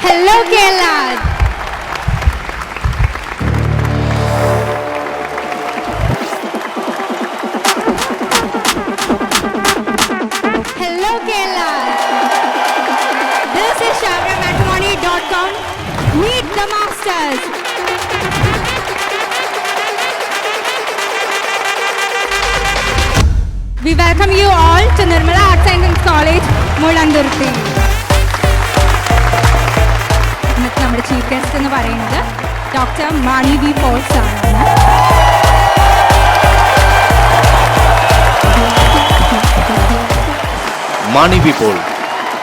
Hello, Kerala. Hello, Kerala. This is ShavraMatrimony.com. Meet the masters. We welcome you all to Nirmala Arts and College, Mulandurthi. നമ്മുടെ chief guest എന്ന് പറയുന്നത് doctor Mani V Paul ആണ്. Mani V Paul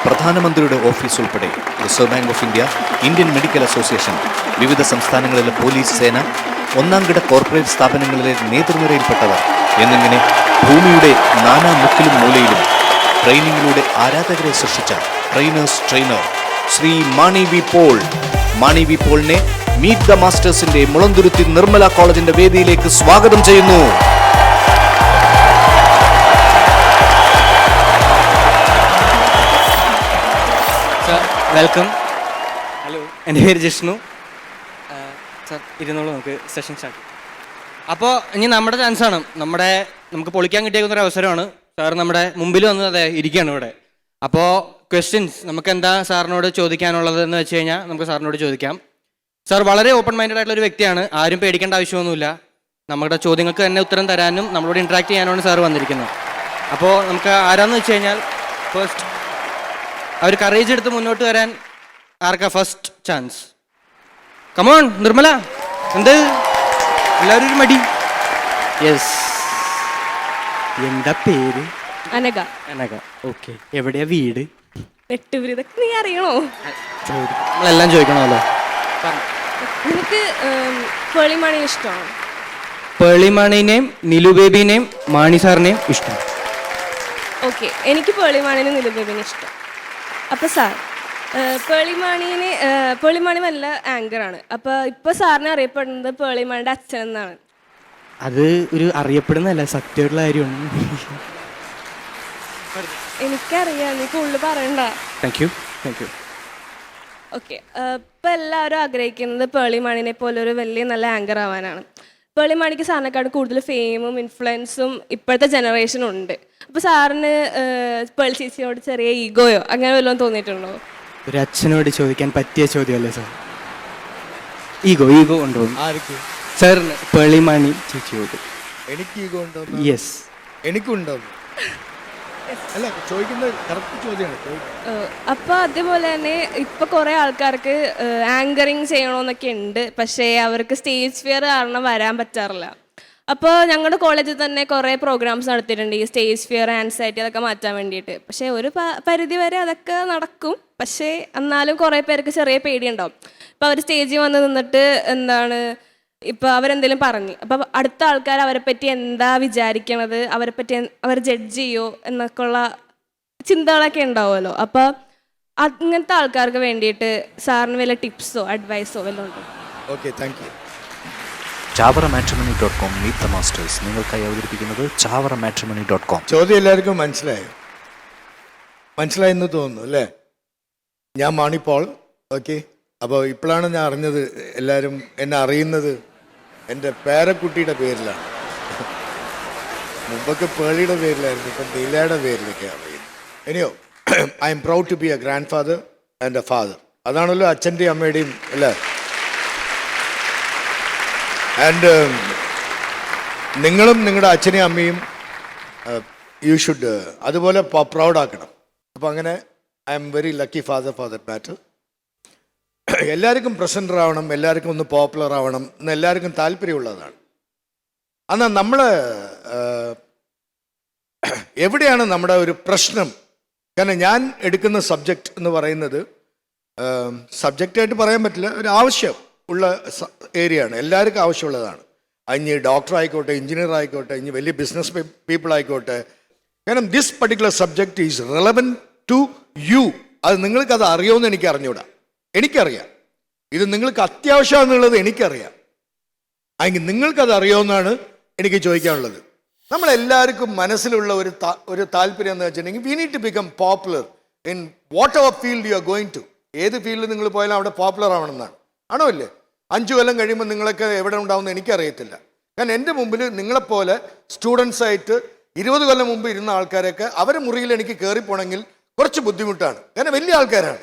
പ്രധാനമന്ത്രിയുടെ office ഉൾപ്പെടെ reserve bank of India Indian medical association വിവിധ സംസ്ഥാനങ്ങളിലെ police സേന ഒന്നാംകിട corporate സ്ഥാപനങ്ങളിലെ നേതൃനിരയിൽപ്പെട്ടവർ എന്നിങ്ങനെ ഭൂമിയുടെ നാനാ മുക്കിലും മൂലയിലും ട്രെയിനിങ്ങിലൂടെ ആരാധകരെ സൃഷ്ടിച്ച trainers trainer Shri Mani V Paul. Mani V പോളിനെ meet the മാസ്റ്റേഴ്സിന്റെ മുളന്തുരുത്തി നിർമ്മല കോളേജിന്റെ വേദിയിലേക്ക് സ്വാഗതം ചെയ്യുന്നു. Sir welcome. ഹലോ. എന്റെ പേര് ജിഷ്ണു. സർ സാർ ഇരുന്നോളൂ നമുക്ക് സെഷൻ സ്റ്റാർട്ട് അപ്പോൾ ഇനി നമ്മുടെ ചാൻസാണ് നമ്മുടെ നമുക്ക് പൊളിക്കാൻ കിട്ടിയേക്കുന്ന ഒരു അവസരമാണ് സാർ നമ്മുടെ മുമ്പിൽ വന്ന് അതെ ഇരിക്കുകയാണ് ഇവിടെ. അപ്പോൾ ക്വസ്റ്റ്യൻസ് നമുക്ക് എന്താ സാറിനോട് ചോദിക്കാനുള്ളത് എന്ന് വെച്ച് കഴിഞ്ഞാൽ നമുക്ക് സാറിനോട് ചോദിക്കാം. സാർ വളരെ ഓപ്പൺ മൈൻഡഡ് ആയിട്ടുള്ള ഒരു വ്യക്തിയാണ്. ആരും പേടിക്കേണ്ട ആവശ്യമൊന്നുമില്ല. നമ്മുടെ ചോദ്യങ്ങൾക്ക് തന്നെ ഉത്തരം തരാനും നമ്മളോട് ഇൻട്രാക്ട് ചെയ്യാനുമാണ് സാർ വന്നിരിക്കുന്നത്. അപ്പോൾ നമുക്ക് ആരാന്ന് വെച്ച് കഴിഞ്ഞാൽ ഫസ്റ്റ് അവർ കറേജ് എടുത്ത് മുന്നോട്ട് വരാൻ ആർക്കാ ഫസ്റ്റ് ചാൻസ് കമോൺ നിർമ്മല. എന്ത്? എല്ലാവരും ഒരു മടി. യെസ് എന്താ പേര്? അനക അനക ഓക്കെ എവിടെയാ വീട്? നെട്ടൂര് ഇതൊക്കെ നീ അറിയണോ? നമ്മളെല്ലാം ചോദിക്കണമല്ലോ. നിനക്ക് പേളിമണി ഇഷ്ടമാണോ? പേളിമണിനെയും നിലു ബേബിനെയും മാണി സാറിനെയും ഇഷ്ടം. ഓക്കെ. എനിക്ക് പേളിമാണിനെ നിലബേബിനെ ഇഷ്ടം. അപ്പോൾ സാർ പേളിമാണിനെ പേളിമാണി നല്ല ആങ്കറാണ് അപ്പോൾ ഇപ്പോൾ സാറിനെ അറിയപ്പെടുന്നത് പേളിമാണിയുടെ അച്ഛൻ എന്നാണ് അത് ഒരു അറിയപ്പെടുന്നല്ല സത്യമായിട്ടുള്ള കാര്യമാണ്. എനിക്കറിയാം നീ കൂടുതൽ പറയണ്ട. Thank you thank you okay ഇപ്പം എല്ലാവരും ആഗ്രഹിക്കുന്നത് പേളിമാണിനെ പോലെ ഒരു വലിയ നല്ല ആങ്കർ ആവാനാണ്. പേളിമാണിക്ക് സാറിനെക്കാട് കൂടുതൽ ഫെയിമും ഇൻഫ്ലുവൻസും ഇപ്പോഴത്തെ ജനറേഷനും ഉണ്ട്. അപ്പോൾ സാറിന് പേൾ ചേച്ചിയോട് ചെറിയ ഈഗോയോ അങ്ങനെ വല്ലതും തോന്നിയിട്ടുണ്ടോ? ഒരു അച്ഛനോട് ചോദിക്കാൻ പറ്റിയ ചോദ്യമല്ലേ സാർ? ഈഗോ ഈഗോ കൊണ്ടുപോകും ആർക്ക്? സാറിന് പേളിമാണി ചേച്ചിയോട്. എനിക്ക് ഈഗോ ഉണ്ടോ? യെസ് എനിക്കുണ്ടോന്ന് അല്ല ചോദ്യമാണ്. അപ്പോൾ അതേപോലെ തന്നെ ഇപ്പൊ കുറെ ആൾക്കാർക്ക് ആങ്കറിങ് ചെയ്യണമെന്നൊക്കെ ഉണ്ട്. പക്ഷേ അവർക്ക് സ്റ്റേജ് ഫിയർ കാരണം വരാൻ പറ്റാറില്ല. അപ്പോൾ ഞങ്ങളുടെ കോളേജിൽ തന്നെ കുറേ പ്രോഗ്രാംസ് നടത്തിയിട്ടുണ്ട്. ഈ സ്റ്റേജ് ഫിയർ ആൻസൈറ്റി അതൊക്കെ മാറ്റാൻ വേണ്ടിയിട്ട്. പക്ഷേ ഒരു പരിധി വരെ അതൊക്കെ നടക്കും. പക്ഷേ എന്നാലും കുറേ പേർക്ക് ചെറിയ പേടിയുണ്ടാവും. ഇപ്പോൾ അവർ സ്റ്റേജിൽ വന്ന് നിന്നിട്ട് എന്താണ് ഇപ്പോൾ അവരെന്തെങ്കിലും പറഞ്ഞു. അപ്പോൾ അടുത്ത ആൾക്കാർ അവരെ പറ്റി എന്താ വിചാരിക്കണത്? അവരെ പറ്റി അവർ ജഡ്ജ് ചെയ്യോ? എന്നൊക്കെ ഉള്ള ചിന്തകളൊക്കെ ഉണ്ടാവുമല്ലോ. അപ്പോൾ അങ്ങനത്തെ ആൾക്കാർക്ക് വേണ്ടിയിട്ട് സാറിന് വല്ല ടിപ്സോ അഡ്വൈസോ വല്ലതും ഉണ്ടോ? Okay thank you Chavara matrimony dot com meet the masters നിങ്ങൾക്കായി അവതരിപ്പിക്കുന്നത് ചാവറ മാട്രിമണി ഡോട്ട് കോം ചോദ്യം എല്ലാവർക്കും മനസ്സിലായോ? മനസ്സിലായെന്ന് തോന്നുന്നു അല്ലേ? ഞാൻ മാണിപ്പോൾ ഓക്കെ അപ്പോൾ ഇപ്പോഴാണ് ഞാൻ അറിഞ്ഞത് എല്ലാവരും എന്നെ അറിയുന്നത്. എന്റെ പേരക്കുട്ടിയുടെ പേരിലാണ്. മുമ്പൊക്കെ പേളിയുടെ പേരിലായിരുന്നു ഇപ്പം ലീലയുടെ പേരിലൊക്കെ അറിയുന്നത് ഇനിയോ I'm proud to be a grandfather and a father അതാണല്ലോ അച്ഛന്റെയും അമ്മയുടെയും അല്ലേ? ആൻഡ് നിങ്ങളും നിങ്ങളുടെ അച്ഛനെയും അമ്മയും യു ഷുഡ് അതുപോലെ പ്രൗഡാക്കണം അപ്പം അങ്ങനെ I'm very lucky father father that matter എല്ലാവർക്കും പ്രസന്റർ ആവണം എല്ലാവർക്കും ഒന്ന് പോപ്പുലർ ആവണം എന്ന് എല്ലാവർക്കും താല്പര്യമുള്ളതാണ്. എന്നാൽ നമ്മൾ എവിടെയാണ് നമ്മുടെ ഒരു പ്രശ്നം? കാരണം ഞാൻ എടുക്കുന്ന സബ്ജക്റ്റ് എന്ന് പറയുന്നത് സബ്ജക്റ്റായിട്ട് പറയാൻ പറ്റില്ല ഒരു ആവശ്യം ഉള്ള ഏരിയയാണ് എല്ലാവർക്കും ആവശ്യമുള്ളതാണ്. ഇനി ഡോക്ടർ ആയിക്കോട്ടെ എഞ്ചിനീയർ ആയിക്കോട്ടെ ഇനി വലിയ ബിസിനസ് പീപ്പിൾ ആയിക്കോട്ടെ. കാരണം this particular subject is relevant to you അത് നിങ്ങൾക്കത് അറിയുമെന്ന് എനിക്ക് അറിഞ്ഞൂടാ. എനിക്കറിയാം. ഇത് നിങ്ങൾക്ക് അത്യാവശ്യമാണെന്നുള്ളത് എനിക്കറിയാം. അല്ലെങ്കിൽ നിങ്ങൾക്കത് അറിയാവുന്നതാണ് എനിക്ക് ചോദിക്കാനുള്ളത്. നമ്മളെല്ലാവർക്കും മനസ്സിലുള്ള ഒരു ഒരു താല്പര്യം എന്ന് വെച്ചിട്ടുണ്ടെങ്കിൽ we need to become popular in whatever field you are going to ഏത് ഫീൽഡിൽ നിങ്ങൾ പോയാലും അവിടെ പോപ്പുലർ ആവണമെന്നാണ്. ആണോ ഇല്ലേ? അഞ്ചു കൊല്ലം കഴിയുമ്പോൾ നിങ്ങളൊക്കെ എവിടെ ഉണ്ടാവുമെന്ന് എനിക്കറിയത്തില്ല. കാരണം എന്റെ മുമ്പിൽ നിങ്ങളെപ്പോലെ സ്റ്റുഡൻസ് ആയിട്ട് ഇരുപത് കൊല്ലം മുമ്പ് ഇരുന്ന ആൾക്കാരൊക്കെ അവരെ മുറിയിൽ എനിക്ക് കയറിപ്പോണെങ്കിൽ കുറച്ച് ബുദ്ധിമുട്ടാണ്. കാരണം വലിയ ആൾക്കാരാണ്.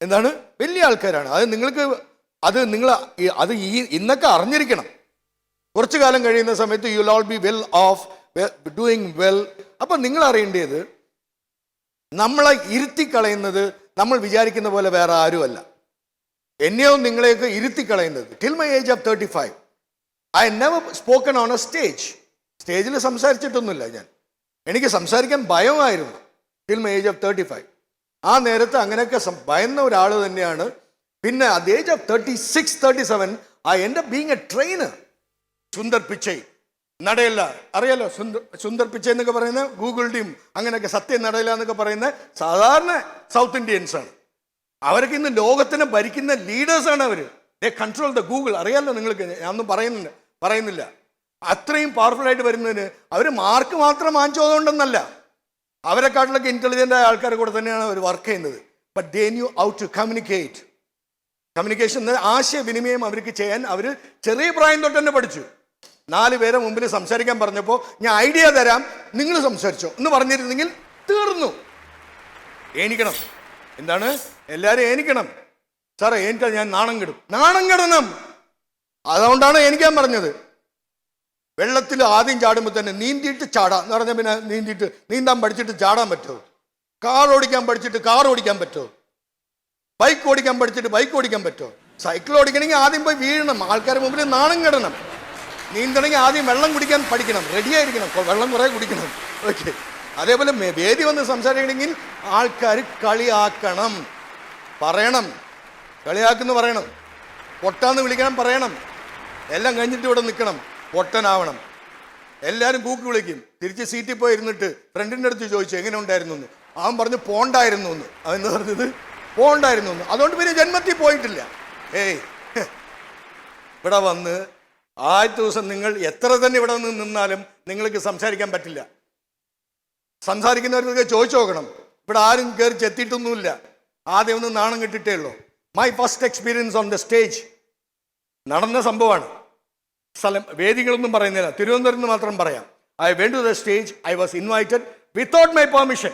എന്താണ്? വലിയ ആൾക്കാരാണ്. അത് നിങ്ങൾക്ക് അത് നിങ്ങൾ അത് ഈ ഇന്നൊക്കെ അറിഞ്ഞിരിക്കണം. കുറച്ചു കാലം കഴിയുന്ന സമയത്ത് you all be well off doing well അപ്പം നിങ്ങൾ അറിയേണ്ടത് നമ്മളെ ഇരുത്തി കളയുന്നത് നമ്മൾ വിചാരിക്കുന്ന പോലെ വേറെ ആരുമല്ല. എന്നെയോ നിങ്ങളെയൊക്കെ ഇരുത്തി കളയുന്നത് till my age of thirty five I never spoken on a stage സ്റ്റേജിൽ സംസാരിച്ചിട്ടൊന്നുമില്ല ഞാൻ. എനിക്ക് സംസാരിക്കാൻ ഭയമായിരുന്നു. Till my age of thirty five ആ നേരത്ത് അങ്ങനെയൊക്കെ ഭയന്ന ഒരാൾ തന്നെയാണ്. പിന്നെ at age of thirty six thirty seven I എന്റെ being a trainer Sundar Pichai. നടയല്ല. അറിയാലോ? സുന്ദർ സുന്ദർ പിച്ചൈ എന്നൊക്കെ പറയുന്ന ഗൂഗിളിന്റെയും അങ്ങനെയൊക്കെ സത്യം നടയില്ല എന്നൊക്കെ പറയുന്ന സാധാരണ സൗത്ത് ഇന്ത്യൻസാണ് അവരൊക്കെ ഇന്ന് ലോകത്തിനെ ഭരിക്കുന്ന ലീഡേഴ്സാണ് അവർ ദേ കൺട്രോൾ ദ ഗൂഗിൾ അറിയാലോ നിങ്ങൾക്ക്? ഞാനൊന്നും പറയുന്നില്ല. പറയുന്നില്ല. അത്രയും പവർഫുൾ ആയിട്ട് വരുന്നതിന് അവർ മാർക്ക് മാത്രം വാങ്ങിച്ചതുകൊണ്ടൊന്നല്ല. അവരെക്കാട്ടിലൊക്കെ ഇന്റലിജന്റ് ആയ ആൾക്കാർ കൂടെ തന്നെയാണ് അവർ വർക്ക് ചെയ്യുന്നത്. But they knew out to communicate communication എന്ന ആശയവിനിമയം അവർക്ക് ചെയ്യാൻ അവർ ചെറിയ പ്രായം തൊട്ട് തന്നെ പഠിച്ചു. നാല് പേരെ മുമ്പിൽ സംസാരിക്കാൻ പറഞ്ഞപ്പോൾ ഞാൻ ഐഡിയ തരാം നിങ്ങൾ സംസാരിച്ചോ എന്ന് പറഞ്ഞിരുന്നെങ്കിൽ തീർന്നു. ഏനിക്കണം എന്താണ്? എല്ലാവരും ഏനിക്കണം സാറേ എനിക്കാ ഞാൻ നാണം കെടും. നാണം കെടണം. അതുകൊണ്ടാണ് എനിക്കാൻ പറഞ്ഞത്. വെള്ളത്തിൽ ആദ്യം ചാടുമ്പോൾ തന്നെ നീന്തിയിട്ട് ചാടാം. എന്ന് പറഞ്ഞാൽ പിന്നെ നീന്തിയിട്ട് നീന്താൻ പഠിച്ചിട്ട് ചാടാൻ പറ്റുമോ? കാർ ഓടിക്കാൻ പഠിച്ചിട്ട് കാർ ഓടിക്കാൻ പറ്റുമോ? ബൈക്ക് ഓടിക്കാൻ പഠിച്ചിട്ട് ബൈക്ക് ഓടിക്കാൻ പറ്റുമോ? സൈക്കിൾ ഓടിക്കണമെങ്കിൽ ആദ്യം പോയി വീഴണം. ആൾക്കാർ മുമ്പിൽ നാണം കെടണം. നീന്തണമെങ്കിൽ ആദ്യം വെള്ളം കുടിക്കാൻ പഠിക്കണം. റെഡിയായിരിക്കണം വെള്ളം കുറേ കുടിക്കണം. ഓക്കെ അതേപോലെ വേദി വന്ന് സംസാരിക്കണമെങ്കിൽ ആൾക്കാർ കളിയാക്കണം. പറയണം. കളിയാക്കുന്നു പറയണം. പൊട്ടാന്ന് വിളിക്കണം പറയണം. എല്ലാം കഴിഞ്ഞിട്ട് ഇവിടെ നിൽക്കണം. പൊട്ടനാവണം. എല്ലാവരും കൂക്കി വിളിക്കും. തിരിച്ച് സീറ്റിൽ പോയി ഇരുന്നിട്ട് ഫ്രണ്ടിന്റെ അടുത്ത് ചോദിച്ചു എങ്ങനെ ഉണ്ടായിരുന്നു എന്ന് അവൻ പറഞ്ഞു പോണ്ടായിരുന്നു എന്ന് അവൻ പറഞ്ഞത്? പോണ്ടായിരുന്നു എന്ന് അതുകൊണ്ട് പിന്നെ ജന്മത്തിൽ പോയിട്ടില്ല. ഏയ്. ഇവിടെ വന്ന് ആദ്യത്തെ ദിവസം നിങ്ങൾ എത്ര തന്നെ ഇവിടെ നിന്ന് നിന്നാലും നിങ്ങൾക്ക് സംസാരിക്കാൻ പറ്റില്ല. സംസാരിക്കുന്നവർക്ക് ചോദിച്ചു നോക്കണം. ഇവിടെ ആരും കയറി ചെത്തിയിട്ടൊന്നുമില്ല. ആദ്യം ഒന്ന് നാണം കിട്ടിയിട്ടേ ഉള്ളൂ. My first experience on the stage നടന്ന സംഭവമാണ്. സ്ഥലം വേദികളൊന്നും പറയുന്നില്ല. തിരുവനന്തപുരം എന്ന് മാത്രം പറയാം. I went to the stage I was invited without my permission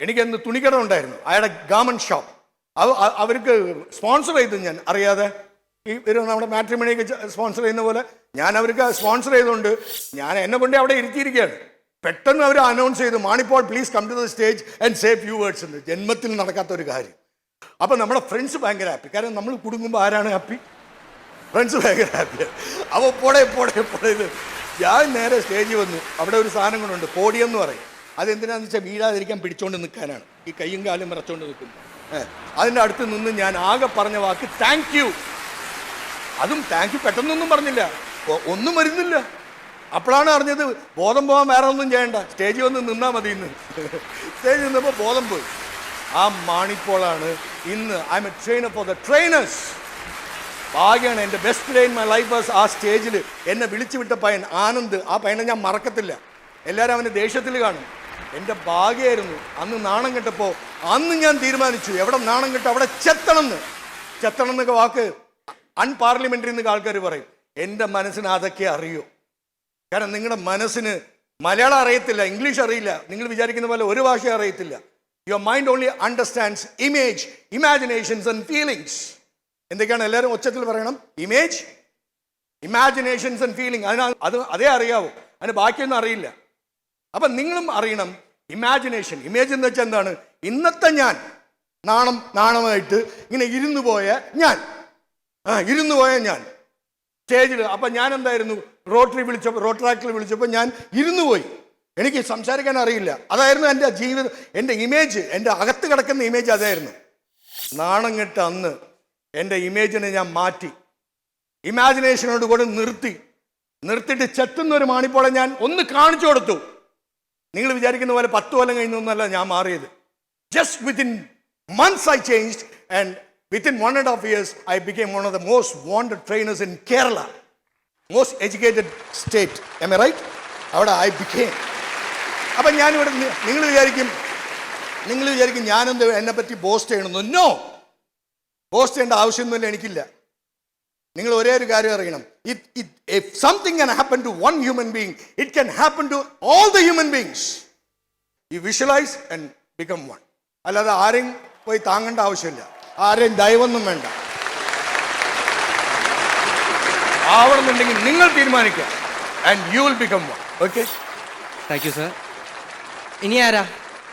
എനിക്കന്ന് തുണിക്കട ഉണ്ടായിരുന്നു. അയാളുടെ ഗാർമെന്റ് ഷോപ്പ് അവ അവർക്ക് സ്പോൺസർ ചെയ്തു ഞാൻ. അറിയാതെ? ഈ ഒരു നമ്മുടെ മാട്രിമണിയൊക്കെ സ്പോൺസർ ചെയ്യുന്ന പോലെ ഞാൻ അവർക്ക് സ്പോൺസർ ചെയ്തുകൊണ്ട് ഞാൻ എന്നെ കൊണ്ട് അവിടെ ഇരുത്തിയിരിക്കുകയാണ്. പെട്ടെന്ന് അവർ അനൗൺസ് ചെയ്തു Mani Paul please come to the stage and save you words എന്ന്. ജന്മത്തിൽ നടക്കാത്ത ഒരു കാര്യം. അപ്പം നമ്മുടെ ഫ്രണ്ട്സ് ഭയങ്കര ഹാപ്പി കാരണം നമ്മൾ കുടുങ്ങുമ്പോൾ ആരാണ് ഹാപ്പി ഫ്രണ്ട്സ് ഭയങ്കര ഹാപ്പിയാണ് അപ്പോൾ പോടെ പോടെ പോടെ ഇത്. ഞാൻ നേരെ സ്റ്റേജിൽ വന്നു. അവിടെ ഒരു സാധനം കൊണ്ടുണ്ട്. പോഡിയം എന്ന് പറയും. അതെന്തിനാന്ന് വെച്ചാൽ വീഴാതിരിക്കാൻ പിടിച്ചോണ്ട് നിൽക്കാനാണ് ഈ കൈയും കാലും മറച്ചോണ്ട് നിൽക്കുന്നു ഏഹ് അതിന്റെ അടുത്ത് നിന്ന് ഞാൻ ആകെ പറഞ്ഞ വാക്ക് താങ്ക് യു അതും താങ്ക് യു പെട്ടെന്നൊന്നും പറഞ്ഞില്ല. ഒന്നും വരുന്നില്ല. അപ്പോഴാണ് അറിഞ്ഞത് ബോധം പോകാൻ വേറെ ഒന്നും ചെയ്യണ്ട. സ്റ്റേജിൽ വന്ന് നിന്നാൽ മതി ഇന്ന്. സ്റ്റേജിൽ നിന്നപ്പോൾ ബോധം പോയി. ആ മാണിപ്പോളാണ് ഇന്ന്. I'm a trainer for the trainers ഭാഗ്യമാണ് എന്റെ best day in my life was ആ സ്റ്റേജിൽ എന്നെ വിളിച്ചു വിട്ട പയ്യൻ ആനന്ദ്. ആ പയ്യനെ ഞാൻ മറക്കത്തില്ല. എല്ലാവരും അവന്റെ ദേഷ്യത്തിൽ കാണും. എന്റെ ഭാഗ്യമായിരുന്നു അന്ന് നാണം കെട്ടപ്പോൾ അന്ന് ഞാൻ തീരുമാനിച്ചു എവിടെ നാണം കെട്ടോ അവിടെ ചെത്തണം എന്ന് ചെത്തണം എന്നൊക്കെ വാക്ക് അൺപാർലമെന്ററി എന്നൊക്കെ ആൾക്കാർ പറയും. എന്റെ മനസ്സിന് അതൊക്കെ അറിയൂ? കാരണം നിങ്ങളുടെ മനസ്സിന് മലയാളം അറിയത്തില്ല ഇംഗ്ലീഷ് അറിയില്ല. നിങ്ങൾ വിചാരിക്കുന്ന പോലെ ഒരു ഭാഷ അറിയത്തില്ല. Your mind only understands image imaginations and feelings എന്തൊക്കെയാണ് എല്ലാവരും ഒച്ചത്തിൽ പറയണം? ഇമേജ് ഇമാജിനേഷൻസ് ആൻഡ് ഫീലിംഗ് അതിനാ അത് അതേ അറിയാവൂ. അതിന് ബാക്കിയൊന്നും അറിയില്ല. അപ്പം നിങ്ങളും അറിയണം ഇമാജിനേഷൻ ഇമേജ് എന്ന് വെച്ചാൽ എന്താണ്? ഇന്നത്തെ ഞാൻ. നാണം നാണമായിട്ട് ഇങ്ങനെ ഇരുന്നു പോയ ഞാൻ. ആ ഇരുന്നു പോയ ഞാൻ. സ്റ്റേജിൽ അപ്പം ഞാൻ എന്തായിരുന്നു? റോട്ടറി വിളിച്ചപ്പോൾ റോട്ടറാക്കിൽ വിളിച്ചപ്പോൾ ഞാൻ ഇരുന്നു പോയി. എനിക്ക് സംസാരിക്കാൻ അറിയില്ല. അതായിരുന്നു എന്റെ ജീവിതം എന്റെ ഇമേജ് എന്റെ അകത്ത് കിടക്കുന്ന ഇമേജ് അതായിരുന്നു. നാണം കെട്ട് അന്ന് എന്റെ ഇമേജിനെ ഞാൻ മാറ്റി. ഇമാജിനേഷനോട് കൂടെ നിർത്തി. നിർത്തിയിട്ട് ചെത്തുന്ന ഒരു മാണിപ്പോളെ ഞാൻ ഒന്ന് കാണിച്ചു കൊടുത്തു. നിങ്ങൾ വിചാരിക്കുന്ന പോലെ പത്ത് കൊല്ലം കഴിഞ്ഞൊന്നല്ല ഞാൻ മാറിയത്. Just within months I change and within one and half years I became one of the most wanted trainers in Kerala most educated state am I right അവിടെ ഐ ബിക്കേം അപ്പം ഞാനിവിടെ നിങ്ങൾ വിചാരിക്കും നിങ്ങൾ വിചാരിക്കും ഞാനെന്ത് എന്നെ പറ്റി ബോസ്റ്റ് ചെയ്യണമെന്ന്? നോ ബോസ്റ്റ് ചെയ്യേണ്ട ആവശ്യമൊന്നുമില്ല എനിക്കില്ല. നിങ്ങൾ ഒരേ ഒരു കാര്യം അറിയണം. Something can happen to one human being it can happen to all the human beings you visualise and become one അല്ലാതെ ആരെയും പോയി താങ്ങേണ്ട ആവശ്യമില്ല. ആരെയും ദയവൊന്നും വേണ്ട. ആവണമെന്നുണ്ടെങ്കിൽ നിങ്ങൾ തീരുമാനിക്കുക. And you will become one okay thank you sir ഇനി ആരാ?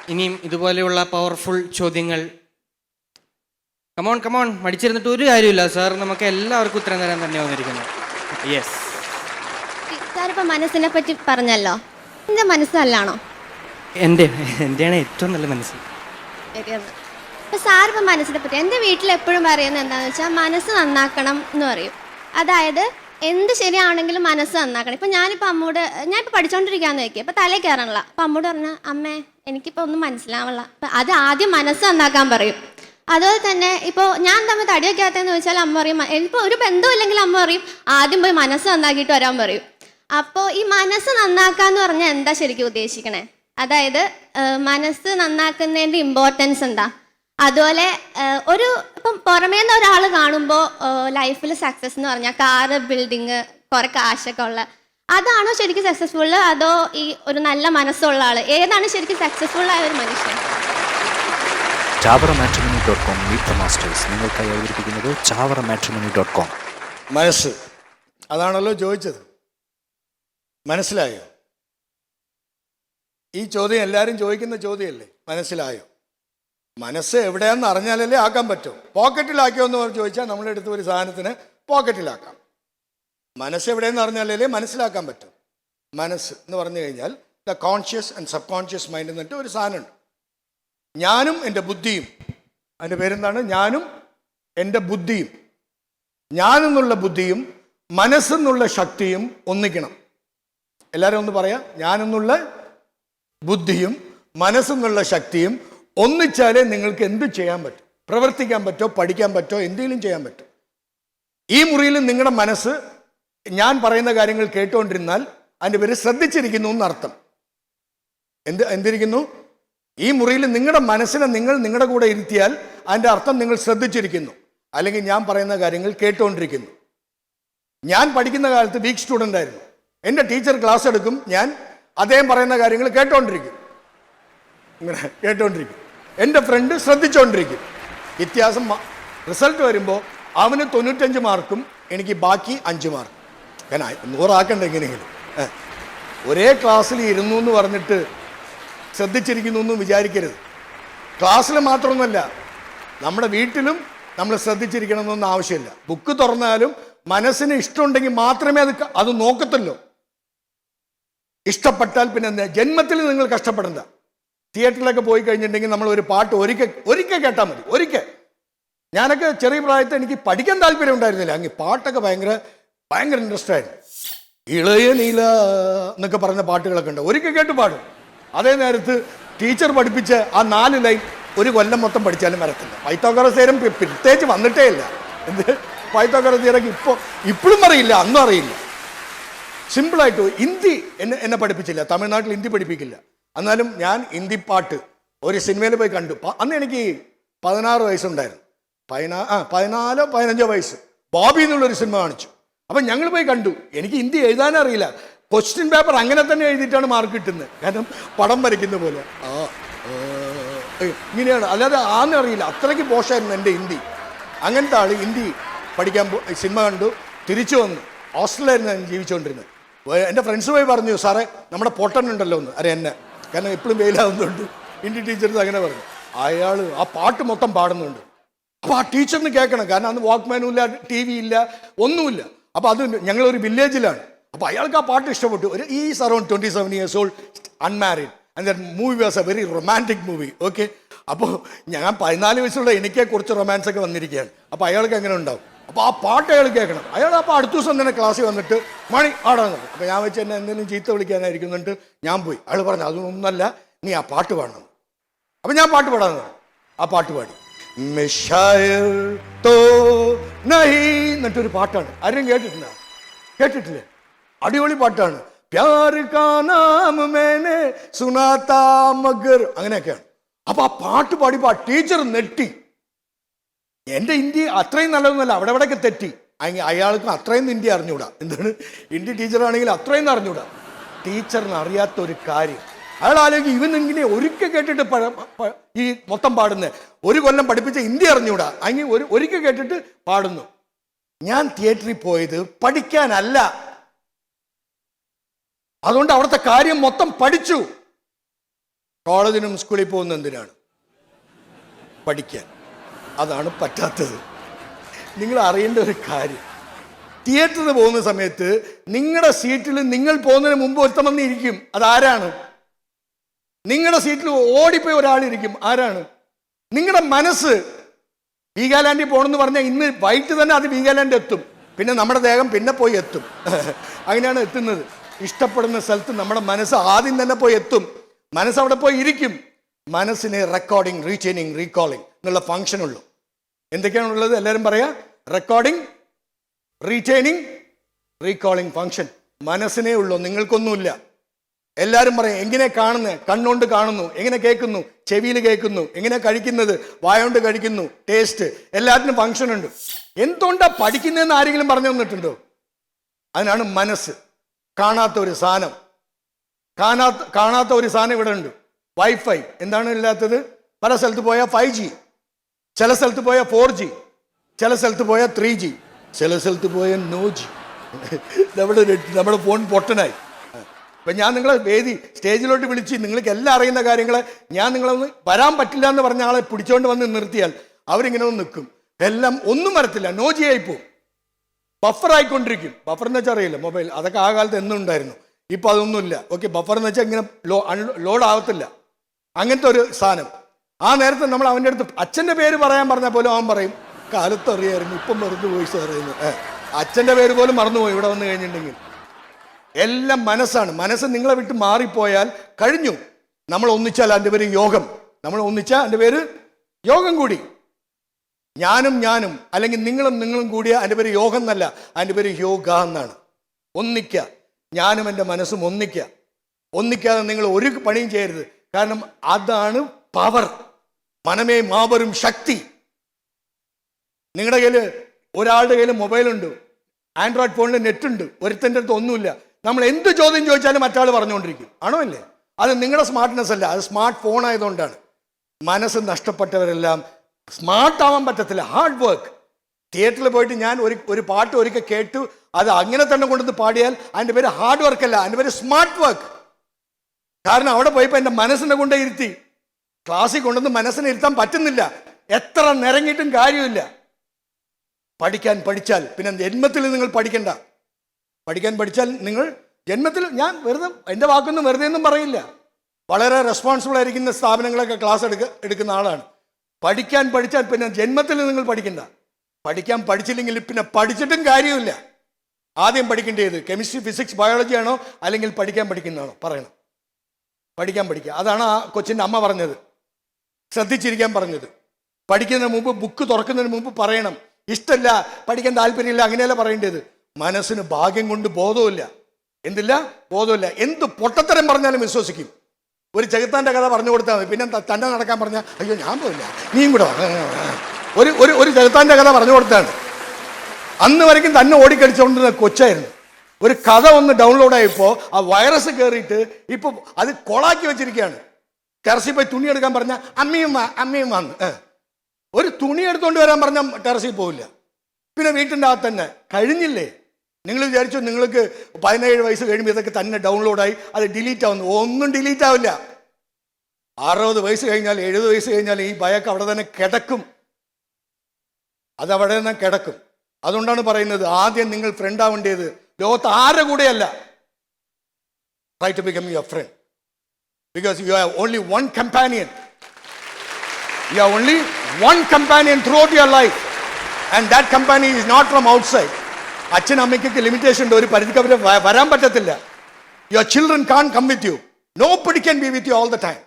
ഇനിയും ഇതുപോലെയുള്ള പവർഫുൾ ചോദ്യങ്ങൾ കമോൺ കമോൺ മടിച്ചിരുന്നിട്ട് ഒരു കാര്യമില്ല സാർ നമുക്ക് എല്ലാവർക്കും ഉത്തരം തരാൻ തന്നെ വന്നിരിക്കുന്നു. യെസ് സാറിപ്പോ മനസ്സിനെ പറ്റി പറഞ്ഞല്ലോ. എന്റെ മനസ്സല്ലാണോ എന്റെ എന്റെ എന്റെയാണ് ഏറ്റവും നല്ല മനസ്സ്. ശരിയെന്ന് സാറിപ്പോ മനസ്സിനെ പറ്റി എന്റെ വീട്ടിൽ എപ്പോഴും പറയുന്നത് എന്താണെന്ന് വെച്ചാൽ മനസ്സ് നന്നാക്കണം എന്ന് പറയും. അതായത് എന്ത് ശരിയാണെങ്കിലും മനസ്സ് നന്നാക്കണം. ഇപ്പൊ ഞാനിപ്പോ അമ്മോട് ഞാനിപ്പോ പഠിച്ചോണ്ടിരിക്കാന്ന് വെക്കുക ഇപ്പൊ തലേ കയറണില്ല അപ്പൊ അമ്മോട് പറഞ്ഞ അമ്മേ എനിക്കിപ്പോ ഒന്നും മനസ്സിലാവണില്ല. അപ്പൊ അത് ആദ്യം മനസ്സ് നന്നാക്കാൻ പറയും. അതുപോലെ തന്നെ ഇപ്പോൾ ഞാൻ തമ്മിൽ തടിയൊക്കെ ആകത്തെന്ന് വെച്ചാൽ അമ്മ പറയും ഇപ്പോൾ ഒരു ബന്ധമില്ലെങ്കിൽ അമ്മ പറയും ആദ്യം പോയി മനസ്സ് നന്നാക്കിയിട്ട് വരാൻ പറയും. അപ്പോൾ ഈ മനസ്സ് നന്നാക്കാന്ന് പറഞ്ഞാൽ എന്താ ശരിക്കും ഉദ്ദേശിക്കണേ? അതായത് മനസ്സ് നന്നാക്കുന്നതിന്റെ ഇമ്പോർട്ടൻസ് എന്താ? അതുപോലെ ഒരു ഇപ്പം പുറമേ നിന്ന് ഒരാൾ കാണുമ്പോൾ ലൈഫിൽ സക്സസ് എന്ന് പറഞ്ഞാൽ കാറ് ബിൽഡിങ് കുറെ കാശൊക്കെ ഉള്ള അതാണോ ശരിക്കും സക്സസ്ഫുൾ അതോ ഈ ഒരു നല്ല മനസ്സുള്ള ആൾ ഏതാണ് ശരിക്കും സക്സസ്ഫുൾ ആയ ഒരു മനുഷ്യൻ? Dot com meet the masters നിങ്ങൾക്കായി അവതരിപ്പിക്കുന്നത് ചാവറ മാട്രിമണി ഡോട്ട് കോം മനസ്സ്. അതാണല്ലോ ചോദിച്ചത്. മനസ്സിലായോ? ഈ ചോദ്യം എല്ലാവരും ചോദിക്കുന്ന ചോദ്യമല്ലേ? മനസ്സിലായോ? മനസ്സ് എവിടെയാണെന്ന് അറിഞ്ഞാലല്ലേ ആക്കാൻ പറ്റും. പോക്കറ്റിലാക്കിയോ എന്ന് പറഞ്ഞ് ചോദിച്ചാൽ നമ്മളെടുത്ത് ഒരു സാധനത്തിന് പോക്കറ്റിലാക്കാം മനസ്സ് എവിടെയെന്ന് അറിഞ്ഞാലല്ലേ മനസ്സിലാക്കാൻ പറ്റും. മനസ്സ് എന്ന് പറഞ്ഞു കഴിഞ്ഞാൽ the conscious and subconscious mind എന്നിട്ട് ഒരു സാധനമുണ്ട്. ഞാനും എന്റെ ബുദ്ധിയും അതിന്റെ പേരെന്താണ്? ഞാനും എന്റെ ബുദ്ധിയും ഞാനെന്നുള്ള ബുദ്ധിയും മനസ്സെന്നുള്ള ശക്തിയും ഒന്നിക്കണം. എല്ലാവരും ഒന്ന് പറയാം ഞാനെന്നുള്ള ബുദ്ധിയും മനസ്സെന്നുള്ള ശക്തിയും ഒന്നിച്ചാലേ നിങ്ങൾക്ക് എന്ത് ചെയ്യാൻ പറ്റും? പ്രവർത്തിക്കാൻ പറ്റോ? പഠിക്കാൻ പറ്റോ? എന്തെങ്കിലും ചെയ്യാൻ പറ്റും. ഈ മുറിയിൽ നിങ്ങളുടെ മനസ്സ് ഞാൻ പറയുന്ന കാര്യങ്ങൾ കേട്ടുകൊണ്ടിരുന്നാൽ അതിന്റെ പേര് ശ്രദ്ധിച്ചിരിക്കുന്നു എന്നർത്ഥം. എന്ത് എന്തിരിക്കുന്നു? ഈ മുറിയിൽ നിങ്ങളുടെ മനസ്സിനെ നിങ്ങൾ നിങ്ങളുടെ കൂടെ ഇരുത്തിയാൽ അതിന്റെ അർത്ഥം നിങ്ങൾ ശ്രദ്ധിച്ചിരിക്കുന്നു. അല്ലെങ്കിൽ ഞാൻ പറയുന്ന കാര്യങ്ങൾ കേട്ടുകൊണ്ടിരിക്കുന്നു. ഞാൻ പഠിക്കുന്ന കാലത്ത് വീക്ക് സ്റ്റുഡന്റ് ആയിരുന്നു. എന്റെ ടീച്ചർ ക്ലാസ് എടുക്കും ഞാൻ അദ്ദേഹം പറയുന്ന കാര്യങ്ങൾ കേട്ടുകൊണ്ടിരിക്കും. ഇങ്ങനെ കേട്ടുകൊണ്ടിരിക്കും. എന്റെ ഫ്രണ്ട് ശ്രദ്ധിച്ചുകൊണ്ടിരിക്കും വ്യത്യാസം റിസൾട്ട് വരുമ്പോൾ അവന് തൊണ്ണൂറ്റഞ്ച് മാർക്കും എനിക്ക് ബാക്കി അഞ്ച് മാർക്ക് കാരണം നൂറാക്കണ്ട എങ്ങനെയെങ്കിലും. ഒരേ ക്ലാസ്സിൽ ഇരുന്നു എന്ന് പറഞ്ഞിട്ട് ശ്രദ്ധിച്ചിരിക്കുന്നു വിചാരിക്കരുത്. ക്ലാസ്സിൽ മാത്രമൊന്നുമല്ല നമ്മുടെ വീട്ടിലും നമ്മൾ ശ്രദ്ധിച്ചിരിക്കണമെന്നൊന്നും ആവശ്യമില്ല. ബുക്ക് തുറന്നാലും മനസ്സിന് ഇഷ്ടമുണ്ടെങ്കിൽ മാത്രമേ അത് അത് നോക്കത്തുള്ളൂ. ഇഷ്ടപ്പെട്ടാൽ പിന്നെ എന്താ? ജന്മത്തിൽ നിങ്ങൾ കഷ്ടപ്പെടണ്ട. തിയേറ്ററിലൊക്കെ പോയി കഴിഞ്ഞിട്ടുണ്ടെങ്കിൽ നമ്മൾ ഒരു പാട്ട് ഒരിക്കൽ ഒരിക്കൽ കേട്ടാൽ മതി. ഒരിക്കൽ. ഞാനൊക്കെ ചെറിയ പ്രായത്തിൽ എനിക്ക് പഠിക്കാൻ താല്പര്യം ഉണ്ടായിരുന്നില്ല. അങ്ങ് പാട്ടൊക്കെ ഭയങ്കര ഭയങ്കര ഇൻട്രസ്റ്റ് ആയിരുന്നു. ഇളയ നീല എന്നൊക്കെ പറഞ്ഞ പാട്ടുകളൊക്കെ ഉണ്ട്. ഒരിക്കൽ കേട്ട് പാടും. അതേ നേരത്ത് ടീച്ചർ പഠിപ്പിച്ച ആ നാല് ലൈൻ ഒരു കൊല്ലം മൊത്തം പഠിച്ചാലും വരത്തില്ല. പൈത്തോക്കറസ് തീരം പി- പ്രത്യേകിച്ച് വന്നിട്ടേ ഇല്ല. എന്ത്? പൈത്തോക്കറസ് ഇപ്പോൾ ഇപ്പോഴും അറിയില്ല അന്നും അറിയില്ല. സിമ്പിളായിട്ട് ഹിന്ദി എന്നെ എന്നെ പഠിപ്പിച്ചില്ല. തമിഴ്നാട്ടിൽ ഹിന്ദി പഠിപ്പിക്കില്ല. എന്നാലും ഞാൻ ഹിന്ദി പാട്ട് ഒരു സിനിമയിൽ പോയി കണ്ടു. അന്ന് എനിക്ക് പതിനാറ് വയസ്സുണ്ടായിരുന്നു. പതിനാ ആ പതിനാലോ പതിനഞ്ചോ വയസ്സ്. ബോബി എന്നുള്ളൊരു സിനിമ കാണിച്ചു. അപ്പം ഞങ്ങൾ പോയി കണ്ടു. എനിക്ക് ഹിന്ദി എഴുതാനും അറിയില്ല ക്വസ്റ്റ്യൻ പേപ്പർ അങ്ങനെ തന്നെ എഴുതിയിട്ടാണ് മാർക്ക് കിട്ടുന്നത്. കാരണം പടം വരയ്ക്കുന്ന പോലെ. ആ ഇങ്ങനെയാണ്. അല്ലാതെ ആന്ന് അറിയില്ല. അത്രയ്ക്ക് പോഷായിരുന്നു എന്റെ ഹിന്ദി. അങ്ങനത്തെ ആൾ ഹിന്ദി പഠിക്കാൻ സിനിമ കണ്ടു തിരിച്ചു വന്നു. ഹോസ്റ്റലിലായിരുന്നു ഞാൻ ജീവിച്ചുകൊണ്ടിരുന്നത്. എന്റെ ഫ്രണ്ട്സ് പോയി പറഞ്ഞു സാറേ നമ്മുടെ പൊട്ടനുണ്ടല്ലോ എന്ന്. അറിയാം എന്നെ. കാരണം എപ്പോഴും വെയിലാവുന്നുണ്ട് ഹിന്ദി ടീച്ചർസ് അങ്ങനെ പറഞ്ഞു. അയാൾ ആ പാട്ട് മൊത്തം പാടുന്നുണ്ട്. അപ്പോൾ ആ ടീച്ചറിന് കേൾക്കണം. കാരണം അന്ന് വാക്ക്മാനും ഇല്ല ടി വി ഇല്ല ഒന്നുമില്ല. അപ്പോൾ അത് ഞങ്ങളൊരു വില്ലേജിലാണ് അപ്പോൾ അയാൾക്ക് ആ പാട്ട് ഇഷ്ടപ്പെട്ടു. ഒരു ഈ around twenty seven years old unmarried and the movie was a very romantic movie okay അപ്പോൾ ഞാൻ പതിനാല് വയസ്സുള്ള എനിക്കേ കുറച്ച് റൊമാൻസ് ഒക്കെ വന്നിരിക്കുകയാണ്. അപ്പോൾ അയാൾക്ക് എങ്ങനെ ഉണ്ടാവും? അപ്പോൾ ആ പാട്ട് അയാൾ കേൾക്കണം. അയാൾ അപ്പോൾ അടുത്ത ദിവസം തന്നെ ക്ലാസ്സിൽ വന്നിട്ട് മണി ആടാൻ അപ്പോൾ ഞാൻ വെച്ച് എന്നെ എന്തെങ്കിലും ചീത്ത വിളിക്കാനായിരിക്കുന്നുണ്ട് ഞാൻ പോയി. അയാൾ പറഞ്ഞു അതൊന്നല്ല നീ ആ പാട്ട് പാടണം. അപ്പോൾ ഞാൻ പാട്ട് പാടാന്ന് ആ പാട്ട് പാടി. മിഷായർ തോ നഹി എന്നിട്ടൊരു പാട്ടാണ്. ആരും കേട്ടിട്ടില്ല കേട്ടിട്ടില്ലേ? അടിപൊളി പാട്ടാണ്. അങ്ങനെയൊക്കെയാണ്. അപ്പൊ ആ പാട്ട് പാടിപ്പോ ആ ടീച്ചർ നെട്ടി. എന്റെ ഇന്ത്യ അത്രയും നല്ലതൊന്നുമല്ല അവിടെ എവിടെയൊക്കെ തെറ്റി? അയ- അയാൾക്ക് അത്രയും ഇന്ത്യ അറിഞ്ഞൂടാ. എന്താണ്? ഇന്ത്യ ടീച്ചറാണെങ്കിൽ അത്രയും അറിഞ്ഞൂടാ. ടീച്ചറിന് അറിയാത്ത ഒരു കാര്യം. അയാൾ ആലോചിക്കും ഇവനെങ്കിലും ഒരിക്കൽ കേട്ടിട്ട് ഈ മൊത്തം പാടുന്നത് ഒരു കൊല്ലം പഠിപ്പിച്ച ഇന്ത്യ അറിഞ്ഞൂടാ. അങ്ങനെ ഒരു ഒരിക്കൽ കേട്ടിട്ട് പാടുന്നു. ഞാൻ തിയേറ്ററിൽ പോയത് പഠിക്കാനല്ല. അതുകൊണ്ട് അവിടുത്തെ കാര്യം മൊത്തം പഠിച്ചു. കോളേജിനും സ്കൂളിൽ പോകുന്ന എന്തിനാണ്? പഠിക്കാൻ. അതാണ് പറ്റാത്തത്. നിങ്ങൾ അറിയേണ്ട ഒരു കാര്യം. തിയേറ്ററിൽ പോകുന്ന സമയത്ത് നിങ്ങളുടെ സീറ്റിൽ നിങ്ങൾ പോകുന്നതിന് മുമ്പ് ഒരുത്തം വന്നിരിക്കും. അതാരാണ്? നിങ്ങളുടെ സീറ്റിൽ ഓടിപ്പോയി ഒരാളിരിക്കും. ആരാണ്? നിങ്ങളുടെ മനസ്സ്. വീഗാലാൻഡിൽ പോകണമെന്ന് പറഞ്ഞാൽ ഇന്ന് വൈകിട്ട് തന്നെ അത് വീഗാലാൻഡ് എത്തും. പിന്നെ നമ്മുടെ ദേഹം പിന്നെ പോയി എത്തും. അങ്ങനെയാണ് എത്തുന്നത്. ഇഷ്ടപ്പെടുന്ന സ്ഥലത്ത് നമ്മുടെ മനസ്സ് ആദ്യം തന്നെ പോയി എത്തും. മനസ്സ് അവിടെ പോയി ഇരിക്കും. മനസ്സിനെ റെക്കോർഡിംഗ് റീചെയിനിങ് റീകോളിംഗ് എന്നുള്ള ഫംഗ്ഷൻ ഉള്ളൂ. എന്തൊക്കെയാണുള്ളത്? എല്ലാവരും പറയാ. റെക്കോർഡിംഗ് റീചെയിനിങ് റീകോളിംഗ് ഫംഗ്ഷൻ മനസ്സിനേ ഉള്ളൂ നിങ്ങൾക്കൊന്നുമില്ല. എല്ലാവരും പറയും എങ്ങനെ കാണുന്നത് കണ്ണുകൊണ്ട് കാണുന്നു എങ്ങനെ കേൾക്കുന്നു? ചെവിയിൽ കേൾക്കുന്നു എങ്ങനെ കഴിക്കുന്നത്? വായോണ്ട് കഴിക്കുന്നു ടേസ്റ്റ് എല്ലാത്തിനും ഫംഗ്ഷൻ ഉണ്ട്. എന്തുകൊണ്ടാണ് പഠിക്കുന്നതെന്ന് ആരെങ്കിലും പറഞ്ഞു തന്നിട്ടുണ്ടോ? അതിനാണ് മനസ്സ്. കാണാത്ത ഒരു സാധനം. കാണാത്ത കാണാത്ത ഒരു സാധനം ഇവിടെ ഉണ്ട്. വൈഫൈ എന്താണ് ഇല്ലാത്തത്? പല സ്ഥലത്ത് പോയാൽ ഫൈവ് ജി ചില സ്ഥലത്ത് പോയാൽ ഫോർ ജി ചില സ്ഥലത്ത് പോയാൽ ത്രീ ജി ചില സ്ഥലത്ത് പോയാൽ നോ ജി നമ്മുടെ നമ്മുടെ ഫോൺ പൊട്ടനായി. അപ്പം ഞാൻ നിങ്ങളെ വേദി സ്റ്റേജിലോട്ട് വിളിച്ച് നിങ്ങൾക്ക് എല്ലാം അറിയുന്ന കാര്യങ്ങൾ ഞാൻ നിങ്ങളൊന്ന് വരാൻ പറ്റില്ല എന്ന് പറഞ്ഞ ആളെ പിടിച്ചുകൊണ്ട് വന്ന് നിർത്തിയാൽ അവരിങ്ങനെ ഒന്ന് നിൽക്കും. എല്ലാം ഒന്നും വരത്തില്ല. നോ ജി ആയി പോകും ബഫർ ആയിക്കൊണ്ടിരിക്കും ബഫർ എന്ന് വെച്ചാൽ അറിയില്ല മൊബൈൽ. അതൊക്കെ ആ കാലത്ത് എന്നും ഉണ്ടായിരുന്നു. ഇപ്പം അതൊന്നുമില്ല ഓക്കെ ബഫർ എന്ന് വെച്ചാൽ ഇങ്ങനെ ലോ ലോഡ് ആവത്തില്ല. അങ്ങനത്തെ ഒരു സാധനം. ആ നേരത്തെ നമ്മൾ അവന്റെ അടുത്ത് അച്ഛന്റെ പേര് പറയാൻ പറഞ്ഞാൽ പോലും അവൻ പറയും കാലത്ത് അറിയായിരുന്നു ഇപ്പം മറന്നു പോയി സാറിയുന്നു അച്ഛന്റെ പേര് പോലും മറന്നുപോയി ഇവിടെ വന്നു കഴിഞ്ഞിട്ടുണ്ടെങ്കിൽ. എല്ലാം മനസ്സാണ്. മനസ്സ് നിങ്ങളെ വിട്ട് മാറിപ്പോയാൽ കഴിഞ്ഞു. നമ്മൾ ഒന്നിച്ചാൽ അതിന്റെ പേര് യോഗം. നമ്മൾ ഒന്നിച്ചാൽ അതിന്റെ പേര് യോഗം കൂടി. ഞാനും ഞാനും അല്ലെങ്കിൽ നിങ്ങളും നിങ്ങളും കൂടിയ അതിന്റെ പേര് യോഗം എന്നല്ല അതിന്റെ പേര് യോഗ എന്നാണ്. ഒന്നിക്കുക ഞാനും എന്റെ മനസ്സും ഒന്നിക്കുക ഒന്നിക്കാതെ നിങ്ങൾ ഒരു പണിയും ചെയ്യരുത്. കാരണം അതാണ് പവർ മനമേ മാവരും ശക്തി. നിങ്ങളുടെ കയ്യിൽ ഒരാളുടെ കയ്യിൽ മൊബൈലുണ്ട് ആൻഡ്രോയിഡ് ഫോണിൽ നെറ്റുണ്ട് ഒരുത്തന്റെ അടുത്ത് ഒന്നുമില്ല. നമ്മൾ എന്ത് ചോദ്യം ചോദിച്ചാലും മറ്റാൾ പറഞ്ഞുകൊണ്ടിരിക്കും. ആണോ അല്ലേ അത് നിങ്ങളുടെ സ്മാർട്ട്നെസ് അല്ല. അത് സ്മാർട്ട് ഫോൺ ആയതുകൊണ്ടാണ്. മനസ്സ് നഷ്ടപ്പെട്ടവരെല്ലാം സ്മാർട്ട് ആവാൻ പറ്റത്തില്ല ഹാർഡ് വർക്ക് തിയേറ്ററിൽ പോയിട്ട് ഞാൻ ഒരു ഒരു പാട്ട് ഒരിക്കൽ കേട്ടു. അത് അങ്ങനെ തന്നെ കൊണ്ടുവന്ന് പാടിയാൽ അതിന്റെ പേര് ഹാർഡ് വർക്ക് അല്ല. അതിന്റെ പേര് സ്മാർട്ട് വർക്ക് കാരണം അവിടെ പോയപ്പോൾ എന്റെ മനസ്സിനെ കൊണ്ടേ ഇരുത്തി. ക്ലാസ്സിൽ കൊണ്ടുവന്ന് മനസ്സിനെ ഇരുത്താൻ പറ്റുന്നില്ല. എത്ര നിരങ്ങിയിട്ടും കാര്യമില്ല. പഠിക്കാൻ പഠിച്ചാൽ. പിന്നെ ജന്മത്തിൽ നിങ്ങൾ പഠിക്കണ്ട. പഠിക്കാൻ പഠിച്ചാൽ നിങ്ങൾ ജന്മത്തിൽ ഞാൻ വെറുതെ എന്റെ വാക്കൊന്നും വെറുതെ ഒന്നും പറയില്ല. വളരെ റെസ്പോൺസിബിൾ ആയിരിക്കുന്ന സ്ഥാപനങ്ങളൊക്കെ ക്ലാസ് എടുക്ക എടുക്കുന്ന ആളാണ്. പഠിക്കാൻ പഠിച്ചാൽ പിന്നെ ജന്മത്തിൽ നിങ്ങൾ പഠിക്കണ്ട. പഠിക്കാൻ പഠിച്ചില്ലെങ്കിൽ പിന്നെ പഠിച്ചിട്ടും കാര്യമില്ല. ആദ്യം പഠിക്കേണ്ടത് കെമിസ്ട്രി ഫിസിക്സ് ബയോളജി ആണോ അല്ലെങ്കിൽ പഠിക്കാൻ പഠിക്കുന്നതാണോ? പറയണം. പഠിക്കാൻ പഠിക്കുക. അതാണ് ആ കൊച്ചിന്റെ അമ്മ പറഞ്ഞത്. ശ്രദ്ധിച്ചിരിക്കാൻ പറഞ്ഞത്. പഠിക്കുന്നതിന് മുമ്പ് ബുക്ക് തുറക്കുന്നതിന് മുമ്പ് പറയണം. ഇഷ്ടമല്ല പഠിക്കാൻ താല്പര്യമില്ല അങ്ങനെയല്ല പറയേണ്ടത്. മനസ്സിന് ഭാഗ്യം കൊണ്ട് ബോധമില്ല എന്തില്ല? ബോധമില്ല എന്ത് പൊട്ടത്തരം പറഞ്ഞാലും വിശ്വസിക്കും. ഒരു ചെകുത്താന്റെ കഥ പറഞ്ഞു കൊടുത്താൽ മതി. പിന്നെ തന്നെ നടക്കാൻ പറഞ്ഞാൽ അയ്യോ ഞാൻ പോയില്ല. നീയും കൂടെ ഒരു ഒരു ഒരു ചെകുത്താന്റെ കഥ പറഞ്ഞു കൊടുത്താണ്. അന്ന് വരയ്ക്കും തന്നെ ഓടിക്കടിച്ചുകൊണ്ടിരുന്ന കൊച്ചായിരുന്നു. ഒരു കഥ ഒന്ന് ഡൗൺലോഡ് ആയപ്പോൾ ആ വൈറസ് കയറിയിട്ട് ഇപ്പോൾ അത് കൊളാക്കി വെച്ചിരിക്കുകയാണ്. ടെറസിൽ പോയി തുണി എടുക്കാൻ പറഞ്ഞ അമ്മയും അമ്മയും വന്ന്. ഒരു തുണി എടുത്തുകൊണ്ട് വരാൻ പറഞ്ഞാൽ ടെറസിൽ പോവില്ല. പിന്നെ വീട്ടിന്റെ അകത്ത് തന്നെ കഴിഞ്ഞില്ലേ? നിങ്ങൾ വിചാരിച്ചു നിങ്ങൾക്ക് പതിനേഴ് വയസ്സ് കഴിയുമ്പോൾ ഇതൊക്കെ തന്നെ ഡൗൺലോഡായി അത് ഡിലീറ്റ് ആവുന്നു. ഒന്നും ഡിലീറ്റ് ആവില്ല. അറുപത് വയസ്സ് കഴിഞ്ഞാൽ എഴുപത് വയസ്സ് കഴിഞ്ഞാൽ ഈ ഭയൊക്കെ അവിടെ തന്നെ കിടക്കും. അത് അവിടെ തന്നെ കിടക്കും. അതുകൊണ്ടാണ് പറയുന്നത് ആദ്യം നിങ്ങൾ ഫ്രണ്ട് ആവേണ്ടത് ലോകത്ത് ആരുടെ കൂടെയല്ല. Try to become your friend because you have only one companion you have only one companion throughout your life and that company is not from outside അച്ഛൻ അമ്മയ്ക്കൊക്കെ ലിമിറ്റേഷൻ ഉണ്ട്. ഒരു പരിധിക്ക് അവരെ വരാൻ പറ്റത്തില്ല. Your children can't come with you nobody can be with you all the time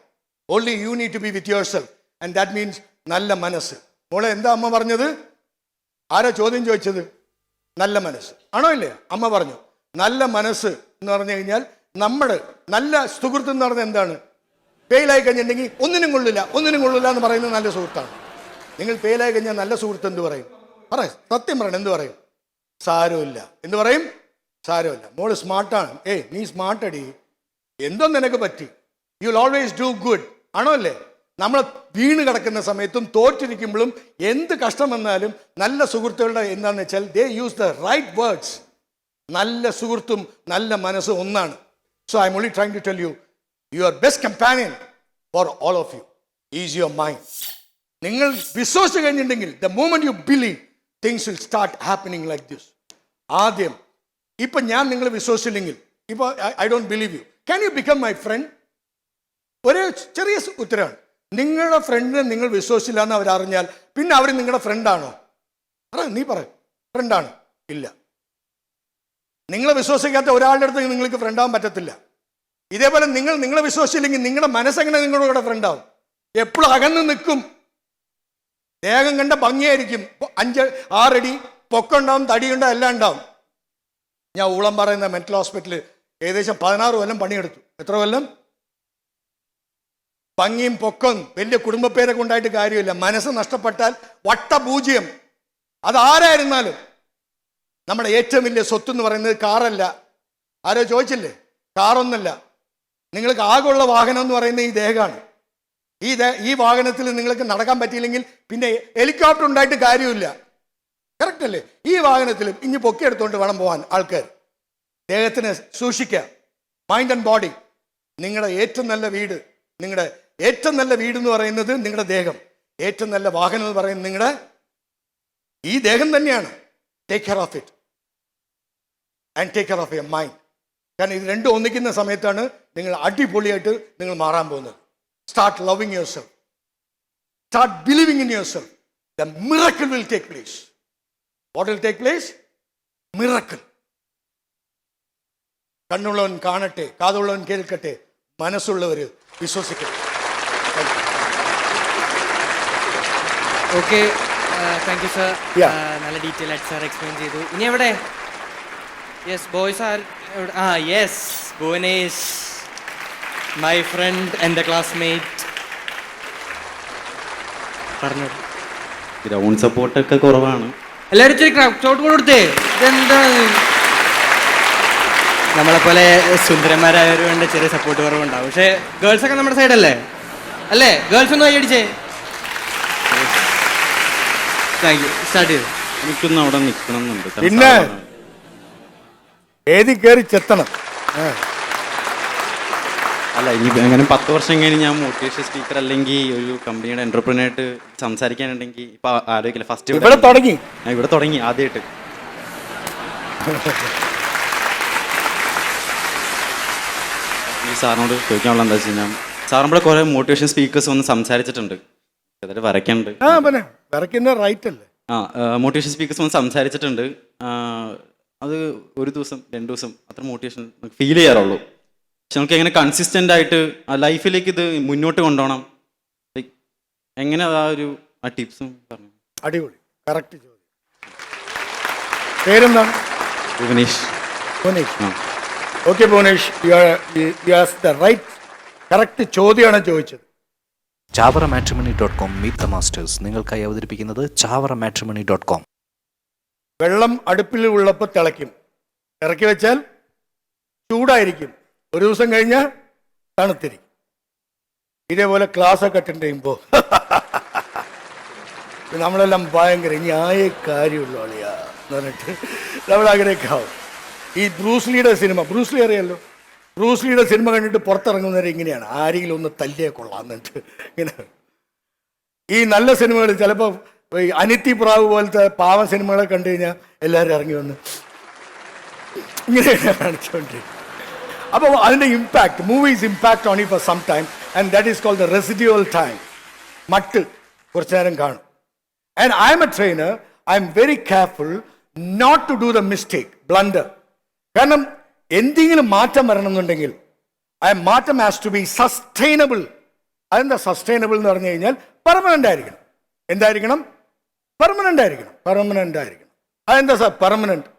only you need to be with yourself and that means നല്ല മനസ്സ്. മോളെ എന്താ അമ്മ പറഞ്ഞത്? ആരാ ചോദ്യം ചോദിച്ചത്? നല്ല മനസ്സ്. ആണോ ഇല്ലേ? അമ്മ പറഞ്ഞു. നല്ല മനസ്സ് എന്ന് പറഞ്ഞു കഴിഞ്ഞാൽ നമ്മൾ നല്ല സുഹൃത്ത് എന്ന് പറഞ്ഞാൽ എന്താണ്? ഫെയിലായി കഴിഞ്ഞിട്ടുണ്ടെങ്കിൽ ഒന്നിനും കൊള്ളില്ല. ഒന്നിനും കൊള്ളില്ല എന്ന് പറയുന്നത് നല്ല സുഹൃത്താണ്. നിങ്ങൾ ഫെയിലായി കഴിഞ്ഞാൽ നല്ല സുഹൃത്ത് എന്ത് പറയും? പറ സത്യം പറയണം. എന്ത് പറയും? സാരമില്ല. എന്ന് പറയും? സാരമില്ല. മോൾ സ്മാർട്ടാണ്. ഏയ് നീ സ്മാർട്ടടി. എന്തോ നിനക്ക് പറ്റി? You will always do good ആണോ അല്ലേ നമ്മൾ വീണ് കിടക്കുന്ന സമയത്തും തോറ്റിരിക്കുമ്പോഴും എന്ത് കഷ്ടം വന്നാലും നല്ല സുഹൃത്തുക്കളുടെ എന്താണെന്ന് വെച്ചാൽ they use the right words നല്ല സുഹൃത്തും നല്ല മനസ്സും ഒന്നാണ്. So I'm only trying to tell you you are best companion for all of you is your mind നിങ്ങൾ വിശ്വസിച്ച് കഴിഞ്ഞിട്ടുണ്ടെങ്കിൽ the moment you believe things will start happening like this ആദ്യം ഇപ്പൊ ഞാൻ നിങ്ങൾ വിശ്വസിച്ചില്ലെങ്കിൽ ഇപ്പൊ I don't believe you can you become my friend ഒരു ചെറിയ ഉത്തരമാണ് നിങ്ങളുടെ ഫ്രണ്ടിനെ നിങ്ങൾ വിശ്വസിച്ചില്ല എന്ന് അവരറിഞ്ഞാൽ പിന്നെ അവർ നിങ്ങളുടെ ഫ്രണ്ടാണോ പറ നീ പറ. ഫ്രണ്ടാണ് ഇല്ല. നിങ്ങളെ വിശ്വസിക്കാത്ത ഒരാളുടെ അടുത്ത് നിങ്ങൾക്ക് ഫ്രണ്ടാവാൻ പറ്റത്തില്ല. ഇതേപോലെ നിങ്ങൾ നിങ്ങളെ വിശ്വസിച്ചില്ലെങ്കിൽ നിങ്ങളുടെ മനസ്സെങ്ങനെ നിങ്ങളുടെ കൂടെ ഫ്രണ്ടാവും എപ്പോഴും അകന്ന് നിൽക്കും. ദേഹം കണ്ട ഭംഗിയായിരിക്കും. അഞ്ച് ആറടി പൊക്കുണ്ടാവും തടിയുണ്ടാവും എല്ലാം ഉണ്ടാവും. ഞാൻ ഊളം പറയുന്ന മെന്റൽ ഹോസ്പിറ്റലിൽ ഏകദേശം പതിനാറ് കൊല്ലം പണിയെടുത്തു. എത്ര കൊല്ലം? ഭംഗിയും പൊക്കം വലിയ കുടുംബപ്പേരൊക്കെ ഉണ്ടായിട്ട് കാര്യമില്ല. മനസ്സ് നഷ്ടപ്പെട്ടാൽ വട്ടപൂജ്യം. അതാരായിരുന്നാലും നമ്മുടെ ഏറ്റവും വലിയ സ്വത്ത് എന്ന് പറയുന്നത് കാറല്ല. ആരോ ചോദിച്ചില്ലേ? കാറൊന്നല്ല. നിങ്ങൾക്ക് ആകെയുള്ള വാഹനം എന്ന് പറയുന്നത് ഈ ദേഹമാണ്. ഈ ഈ വാഹനത്തിൽ നിങ്ങൾക്ക് നടക്കാൻ പറ്റിയില്ലെങ്കിൽ പിന്നെ ഹെലികോപ്റ്റർ ഉണ്ടായിട്ട് കാര്യമില്ല. കറക്റ്റ് അല്ലേ? ഈ വാഹനത്തിൽ ഇനി പൊക്കിയെടുത്തുകൊണ്ട് വേണം പോകാൻ ആൾക്കാർ ദേഹത്തിന് സൂക്ഷിക്കുക. മൈൻഡ് ആൻഡ് ബോഡി നിങ്ങളുടെ ഏറ്റവും നല്ല വീട് നിങ്ങളുടെ ഏറ്റവും നല്ല വീട് എന്ന് പറയുന്നത് നിങ്ങളുടെ ദേഹം. ഏറ്റവും നല്ല വാഹനം എന്ന് പറയുന്നത് നിങ്ങളുടെ ഈ ദേഹം തന്നെയാണ്. Take care of it and take care of your mind കാരണം ഇത് രണ്ടും ഒന്നിക്കുന്ന സമയത്താണ് നിങ്ങൾ അടിപൊളിയായിട്ട് നിങ്ങൾ മാറാൻ പോകുന്നത്. Start loving yourself start believing in yourself the miracle will take place what will take place miracle കണ്ണുള്ളവൻ കാണട്ടെ കാതുള്ളവൻ കേൾക്കട്ടെ മനസ്സുള്ളവർ വിശ്വസിക്കട്ടെ. Okay thank you sir. നല്ല ഡീറ്റെയിൽ ആയിട്ട് സാർ എക്സ്പ്ലെയിൻ ചെയ്തു. ഇനി എവിടെ? Yes boys are ah yes Bhuvanesh my friend എന്റെ ക്ലാസ്മേറ്റ് പറഞ്ഞു. ഗ്രൗണ്ട് സപ്പോർട്ടൊക്കെ കുറവാണ്. എല്ലാവരും ഇച്ചിരി ക്രൗഡ് കൊടുത്തേ. ഇതെന്താ? നമ്മളെ പോലെ സുന്ദരന്മാരായവർ വേണ്ട ചെറിയ സപ്പോർട്ട് കുറവുണ്ടാവും. പക്ഷേ ഗേൾസ് ഒക്കെ നമ്മുടെ സൈഡല്ലേ അല്ലേ? ഗേൾസ് ഒന്ന് കൈയടിച്ചേ താങ്ക് യു സ്റ്റാർട്ട് ചെയ്തു എനിക്കൊന്നും അവിടെ നിൽക്കണം എന്നുണ്ട് പിന്നെ? ഏതി കയറി ചെത്തണം. അല്ല ഇനി അങ്ങനെ പത്ത് വർഷം കഴിഞ്ഞ് ഞാൻ മോട്ടിവേഷൻ സ്പീക്കർ അല്ലെങ്കിൽ ഒരു കമ്പനിയുടെ എന്റർപ്രണറായിട്ട് സംസാരിക്കാനുണ്ടെങ്കിൽ ഇപ്പൊ ആലോചിക്കില്ല. ഫസ്റ്റ് ഇവിടെ തുടങ്ങി. ഞാൻ ഇവിടെ തുടങ്ങി ആദ്യമായിട്ട്. ഈ സാറിനോട് ചോദിക്കാനുള്ള എന്താ വെച്ച് കഴിഞ്ഞാൽ സാർ കുറെ മോട്ടിവേഷൻ സ്പീക്കേഴ്സ് ഒന്ന് സംസാരിച്ചിട്ടുണ്ട്. അതായത് വരയ്ക്കുന്നുണ്ട് ആ പിന്നെ വിറയ്ക്കുന്ന റൈറ്റ് അല്ലേ? ആ മോട്ടിവേഷൻ സ്പീക്കേഴ്സ് ഒന്ന് സംസാരിച്ചിട്ടുണ്ട്. ആ, അത് ഒരു ദിവസം രണ്ട് ദിവസം അത്ര മോട്ടിവേഷൻ ഫീൽ ചെയ്യാറുള്ളൂ. പക്ഷെ നമുക്ക് എങ്ങനെ കൺസിസ്റ്റന്റ് ആയിട്ട് ആ ലൈഫിലേക്ക് ഇത് മുന്നോട്ട് കൊണ്ടുപോകണം? ലൈക്ക് എങ്ങനെ ആ ഒരു ആ ടിപ്സും പറഞ്ഞു? അടിപൊളി. കറക്റ്റ് ചോദ്യം. പേരെന്താണ്? Bhuvanesh. Bhuvanesh. Okay Bhuvanesh you ask the right correct ചോദ്യമാണ് ചോദിച്ചത്. Chavara matrimony dot com meet the masters നിങ്ങൾക്കായി അവതരിപ്പിക്കുന്നത് ചാവറ മാട്രിമണി ഡോട്ട് കോം വെള്ളം അടുപ്പിൽ ഉള്ളപ്പോൾ തിളയ്ക്കും. ഇറക്കി വെച്ചാൽ ചൂടായിരിക്കും. ഒരു ദിവസം കഴിഞ്ഞാൽ തണുത്തിരിക്കും ഇതേപോലെ ക്ലാസ് ഒക്കെ അറ്റൻഡ് ചെയ്യുമ്പോൾ നമ്മളെല്ലാം ഭയങ്കര ന്യായ കാര്യമുള്ള ആളിയാ എന്ന് പറഞ്ഞിട്ട് നമ്മൾ അങ്ങനെയൊക്കെ ആവും ഈ ബ്രൂസ്ലിയുടെ സിനിമ ബ്രൂസ്ലി അറിയാലോ? ബ്രൂസ്ലിയുടെ സിനിമ കണ്ടിട്ട് പുറത്തിറങ്ങുന്നവരെ ഇങ്ങനെയാണ്. ആരെങ്കിലും ഒന്ന് തല്ലിയേ കൊള്ളാം എന്നിട്ട് ഇങ്ങനെ. ഈ നല്ല സിനിമകൾ ചിലപ്പോൾ ഈ അനിത്തി പ്രാവ് പോലത്തെ പാവ സിനിമകളെ കണ്ടു കഴിഞ്ഞാൽ എല്ലാവരും ഇറങ്ങി വന്ന് ഇങ്ങനെയാണ് കാണിച്ചുകൊണ്ടിരിക്കുന്നത് അപ്പോൾ അതിന്റെ impact movies impact on for some time and that is called the residual time മട്ട് കുറച്ചു നേരം കാണും. And I'm a trainer I'm very careful not to do the mistake blunder കാരണം എന്തെങ്കിലും മാറ്റം വരണമെന്നുണ്ടെങ്കിൽ ആ മാറ്റം ഹാസ് ടു ബി സസ്റ്റൈനബിൾ അതെന്താ സസ്റ്റൈനബിൾ എന്ന് പറഞ്ഞു കഴിഞ്ഞാൽ പെർമനന്റ് ആയിരിക്കണം. എന്തായിരിക്കണം? പെർമനന്റ് ആയിരിക്കണം. പെർമനന്റ് ആയിരിക്കണം. അതെന്താ സാർ പെർമനന്റ്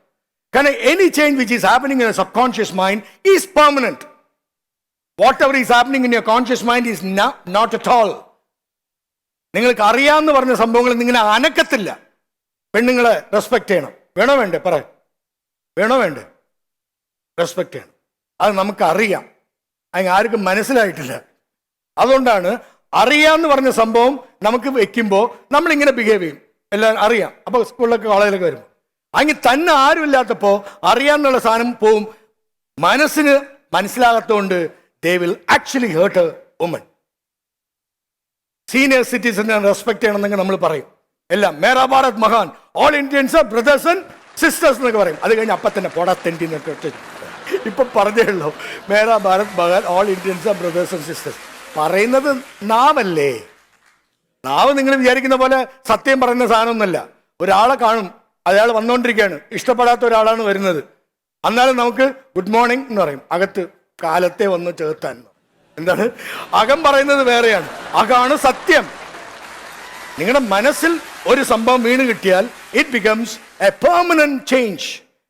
കാരണം any change which is happening in subconscious mind is permanent whatever is happening in your conscious mind is not at all നിങ്ങൾക്ക് അറിയാമെന്ന് പറഞ്ഞ സംഭവങ്ങൾ നിങ്ങളെ അനക്കത്തില്ല. പെണ്ണുങ്ങളെ റെസ്പെക്ട് ചെയ്യണം. വേണോ വേണ്ടേ? പറ. വേണോ വേണ്ടേ? റെസ്പെക്ട് ചെയ്യണം. അത് നമുക്ക് അറിയാം അതിന് ആർക്കും മനസ്സിലായിട്ടില്ല. അതുകൊണ്ടാണ് അറിയാമെന്ന് പറഞ്ഞ സംഭവം നമുക്ക് വെക്കുമ്പോൾ നമ്മളിങ്ങനെ ബിഹേവ് ചെയ്യും. എല്ലാം അറിയാം. അപ്പോൾ സ്കൂളിലൊക്കെ കോളേജിലൊക്കെ വരുമ്പോൾ അങ്ങനെ തന്നെ ആരുമില്ലാത്തപ്പോൾ അറിയാന്നുള്ള സാധനം പോവും. മനസ്സിന് മനസ്സിലാകത്തോണ്ട് they will actually hurt woman senior സിറ്റിസനെ respect ചെയ്യണമെന്നെങ്കിൽ നമ്മൾ പറയും. എല്ലാം മേരാ ഭാരത് മഹാൻ all Indians brothers and sisters എന്നൊക്കെ പറയും. അത് കഴിഞ്ഞ് അപ്പം തന്നെ പൊടാ തെണ്ടി എന്നൊക്കെ ഇപ്പൊ പറഞ്ഞേ ഉള്ളൂ. മേരാ ഭാരത് മഹാൻ all Indians brothers and sisters പറയുന്നത് നാവല്ലേ? നാവ് നിങ്ങൾ വിചാരിക്കുന്ന പോലെ സത്യം പറയുന്ന സാധനമൊന്നുമല്ല. ഒരാളെ കാണും അയാൾ വന്നുകൊണ്ടിരിക്കുകയാണ് ഇഷ്ടപ്പെടാത്ത ഒരാളാണ് വരുന്നത്. എന്നാലും നമുക്ക് ഗുഡ് മോർണിംഗ് എന്ന് പറയും. അകത്ത് കാലത്തെ വന്ന് ചേർത്താൻ. എന്താണ്? അകം പറയുന്നത് വേറെയാണ്. അകാണ് സത്യം. നിങ്ങളുടെ മനസ്സിൽ ഒരു സംഭവം വീണ് കിട്ടിയാൽ it becomes a permanent change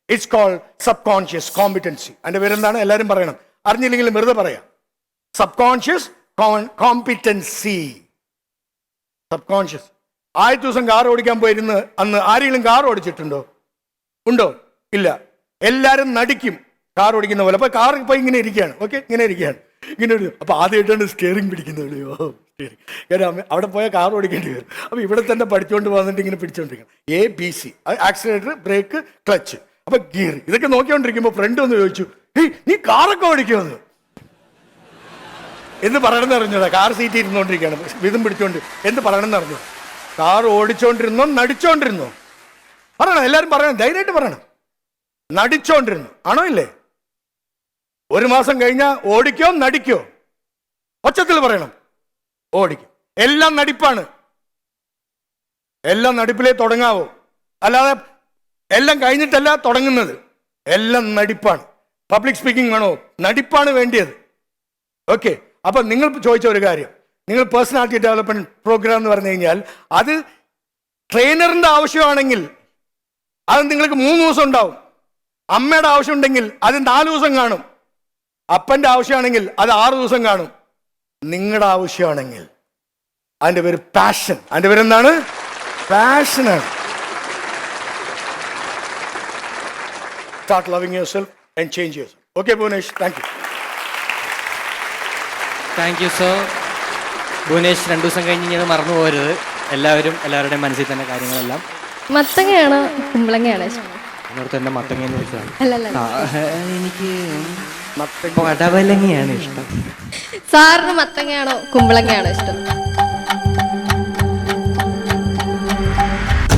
it's call subconscious competency അതിന്റെ പേരെന്താണ്? എല്ലാവരും പറയണം. അറിഞ്ഞില്ലെങ്കിലും വെറുതെ പറയാം. Subconscious competency subconscious ആദ്യ ദിവസം കാർ ഓടിക്കാൻ പോയിരുന്ന് അന്ന് ആരെങ്കിലും കാർ ഓടിച്ചിട്ടുണ്ടോ? ഉണ്ടോ? ഇല്ല. എല്ലാരും നടിക്കും കാർ ഓടിക്കുന്ന പോലെ. അപ്പൊ കാർ ഇപ്പൊ ഇങ്ങനെ ഇരിക്കുകയാണ്. ഓക്കെ? ഇങ്ങനെ ഇരിക്കുകയാണ്. ഇങ്ങനെ ഒരു അപ്പൊ ആദ്യമായിട്ടാണ് സ്റ്റിയറിംഗ് പിടിക്കുന്നത് സ്റ്റിയറിംഗ് കാരണം അവിടെ പോയാൽ കാർ ഓടിക്കേണ്ടി വരും. അപ്പൊ ഇവിടെ തന്നെ പഠിച്ചുകൊണ്ട് വന്നിട്ട് ഇങ്ങനെ പിടിച്ചോണ്ടിരിക്കണം. A B C accelerator brake clutch അപ്പൊ ഗിയർ ഇതൊക്കെ നോക്കിക്കൊണ്ടിരിക്കുമ്പോൾ ഫ്രണ്ട് ഒന്ന് ചോദിച്ചു ഹേയ് നീ കാറൊക്കെ ഓടിക്കുമെന്ന് എന്ത് പറയണമെന്ന് അറിഞ്ഞൂടാ. കാർ സീറ്റ് ഇരുന്നുകൊണ്ടിരിക്കുകയാണ് വിധം പിടിച്ചോണ്ട്. എന്ത് പറയണമെന്ന് അറിഞ്ഞു കാർ ഓടിച്ചോണ്ടിരുന്നോ നടിച്ചോണ്ടിരുന്നോ. പറയണം എല്ലാരും പറയണം ധൈര്യമായിട്ട് പറയണം. നടിച്ചോണ്ടിരുന്നു. ആണോ ഇല്ലേ? ഒരു മാസം കഴിഞ്ഞാൽ ഓടിക്കോ നടിക്കോ? ഒച്ചത്തിൽ പറയണം. ഓടിക്കും. എല്ലാം നടിപ്പാണ്. എല്ലാം നടിപ്പിലേ തുടങ്ങാവോ. അല്ലാതെ എല്ലാം കഴിഞ്ഞിട്ടല്ല തുടങ്ങുന്നത്. എല്ലാം നടിപ്പാണ്. പബ്ലിക് സ്പീക്കിംഗ് ആണോ? നടിപ്പാണ് വേണ്ടിയത്. ഓക്കെ അപ്പൊ നിങ്ങൾ ചോദിച്ച ഒരു കാര്യം. നിങ്ങൾ പേഴ്സണാലിറ്റി ഡെവലപ്മെന്റ് പ്രോഗ്രാം എന്ന് പറഞ്ഞു കഴിഞ്ഞാൽ അത് ട്രെയിനറിന്റെ ആവശ്യമാണെങ്കിൽ അത് നിങ്ങൾക്ക് മൂന്ന് ദിവസം ഉണ്ടാവും. അമ്മയുടെ ആവശ്യമുണ്ടെങ്കിൽ അത് നാല് ദിവസം കാണും. അപ്പന്റെ ആവശ്യമാണെങ്കിൽ അത് ആറ് ദിവസം കാണും. നിങ്ങളുടെ ആവശ്യമാണെങ്കിൽ അതിന്റെ പേര് പാഷൻ അതിന്റെ പേരെന്താണ് പാഷനാണ് start loving yourself and change yourself okay Bhuvanesh thank you thank you so Bhuvanesh രണ്ടു ദിവസം കഴിഞ്ഞ് ഇങ്ങനെ മറന്നു പോകരുത്. എല്ലാവരും എല്ലാവരുടെയും മനസ്സിൽ തന്നെ കാര്യങ്ങളെല്ലാം. മത്തങ്ങയാണോ കുമ്പളങ്ങയാണോ. ഇഷ്ടം എന്നോർത്ത് എന്നെ വിളിച്ചതാണ്. അല്ലല്ല എനിക്ക് പടവലങ്ങയാണ് ഇഷ്ടം. സാറിന് മത്തങ്ങയാണോ കുമ്പളങ്ങയാണോ ഇഷ്ടം?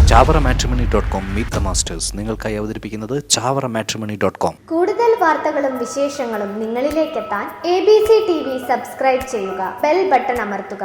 Chavara matrimony dot com meet the masters നിങ്ങൾക്കായി അവതരിപ്പിക്കുന്നത് ചാവറ മാട്രിമണി ഡോട്ട് കോം. കൂടുതൽ വാർത്തകളും വിശേഷങ്ങളും നിങ്ങളിലേക്കെത്താൻ A B C T V subscribe ചെയ്യുക. ബെൽ ബട്ടൺ അമർത്തുക.